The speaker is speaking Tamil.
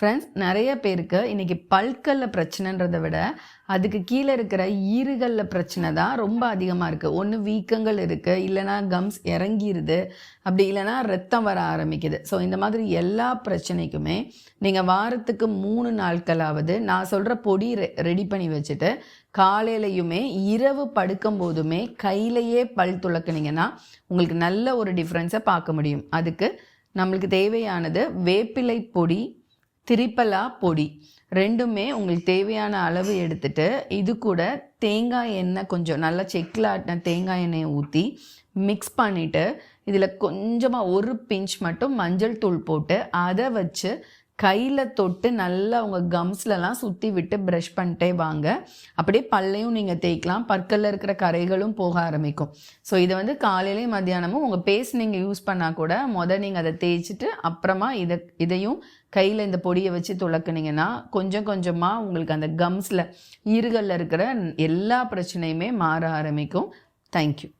ஃப்ரெண்ட்ஸ் நிறைய பேருக்கு இன்றைக்கி பல்கல்ல பிரச்சனைன்றதை விட அதுக்கு கீழே இருக்கிற ஈறுகளில் பிரச்சனை தான் ரொம்ப அதிகமாக இருக்குது ஒன்று வீக்கங்கள் இருக்குது இல்லைனா கம்ஸ் இறங்கிடுது அப்படி இல்லைனா ரத்தம் வர ஆரம்பிக்குது. ஸோ இந்த மாதிரி எல்லா பிரச்சனைக்குமே நீங்கள் வாரத்துக்கு மூணு நாட்களாவது நான் சொல்கிற பொடி ரெ ரெடி பண்ணி வச்சுட்டு காலையிலையுமே இரவு படுக்கும் போதுமே கையிலையே பல் துளக்குனீங்கன்னா உங்களுக்கு நல்ல ஒரு டிஃப்ரென்ஸை பார்க்க முடியும். அதுக்கு நம்மளுக்கு தேவையானது வேப்பிலை பொடி திரிப்பலா பொடி. ரெண்டுமே உங்களுக்கு தேவையான அளவு எடுத்துட்டு இது கூட தேங்காய் எண்ணெய் கொஞ்சம் நல்லா செக்கில் ஆட்டின தேங்காய் எண்ணெயை ஊற்றி மிக்ஸ் பண்ணிவிட்டு இதில் கொஞ்சமாக ஒரு பிஞ்ச் மட்டும் மஞ்சள் தூள் போட்டு அதை வச்சு கையில் தொட்டு நல்லா உங்கள் கம்ஸ்லலாம் சுற்றி விட்டு ப்ரஷ் பண்ணிட்டே வாங்க. அப்படியே பல்லையும் நீங்கள் தேய்க்கலாம். பற்களில் இருக்கிற கரைகளும் போக ஆரம்பிக்கும். ஸோ இதை வந்து காலையிலையும் மத்தியானமும் உங்கள் பேஸ்ட் நீங்கள் யூஸ் பண்ணால் கூட மொதல் நீங்கள் அதை தேய்ச்சிட்டு அப்புறமா இதை இதையும் கையில் இந்த பொடியை வச்சு துளக்குனீங்கன்னா கொஞ்சம் கொஞ்சமாக உங்களுக்கு அந்த கம்ஸில் ஈறுகளில் இருக்கிற எல்லா பிரச்சனையுமே மாற ஆரம்பிக்கும். தேங்க்யூ